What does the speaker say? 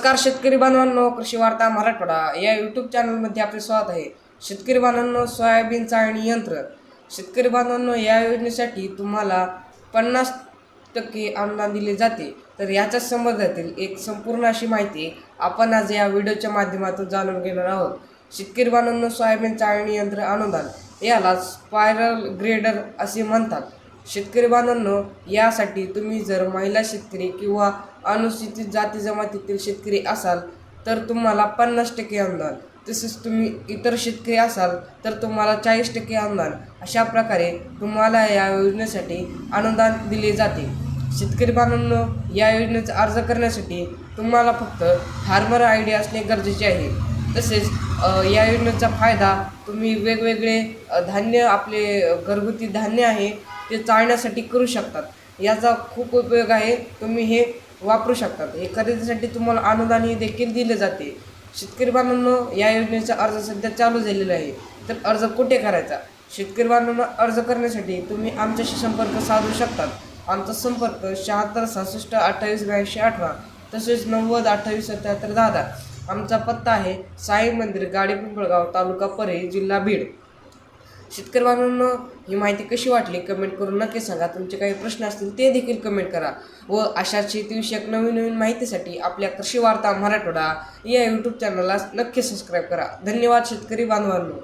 नमस्कार शेतकरी बांधवांनो कृषी वार्ता मराठवाडा. या यूट्यूब चॅनलमध्ये आपले स्वागत आहे. शेतकरी बांधवांनो सोयाबीन चाळणी यंत्र. शेतकरी बांधवांनो या योजनेसाठी तुम्हाला पन्नास टक्के अनुदान दिले जाते. तर याच्या संबंधातील एक संपूर्ण अशी माहिती आपण आज या व्हिडिओच्या माध्यमातून जाणून घेणार आहोत. शेतकरी बांधवांनो सोयाबीन चाळणी यंत्र अनुदान याला स्पायरल ग्रेडर असे म्हणतात. शेतकरी बांधवांनो यासाठी तुम्ही जर महिला शेतकरी किंवा अनुसूचित जाती जमातीतील शेतकरी असाल तर तुम्हाला पन्नास टक्के अनुदान. तसेच तुम्ही इतर शेतकरी असाल तर तुम्हाला चाळीस टक्के अनुदान. अशा प्रकारे तुम्हाला या योजनेसाठी अनुदान दिले जाते. शेतकरी बांधवांनो या योजनेचा अर्ज करण्यासाठी तुम्हाला फक्त फार्मर आय डी असणे गरजेचे आहे. तसेच या योजनेचा फायदा तुम्ही वेगवेगळे धान्य आपले घरगुती धान्य आहे ते चाळण्यासाठी करू शकतात. याचा खूप उपयोग आहे. तुम्ही हे वापरू शकतात. हे खरेदीसाठी तुम्हाला अनुदानही देखील दिले जाते. शेतकरी बांधवांनो या योजनेचा अर्ज सध्या चालू झालेला आहे. तर अर्ज कुठे करायचा? शेतकरी बांधवांना अर्ज करण्यासाठी तुम्ही आमच्याशी संपर्क साधू शकतात. आमचा संपर्क शहात्तर सहासष्ट अठ्ठावीस ब्याऐंशी अठरा तसेच नव्वद अठ्ठावीस सत्याहत्तर दहा दहा. आमचा पत्ता आहे साई मंदिर गाडी पिंपळगाव तालुका परे जिल्हा बीड. शेतकरी बांधवांनो ही माहिती कशी वाटली कमेंट करून नक्की सांगा. तुमचे काही प्रश्न असतील ते देखील कमेंट करा. व अशा शेतीविषयक नवीन नवीन माहितीसाठी आपल्या कृषी वार्ता मराठवाडा या यूट्यूब चॅनलला नक्की सबस्क्राईब करा. धन्यवाद शेतकरी बांधवांनो.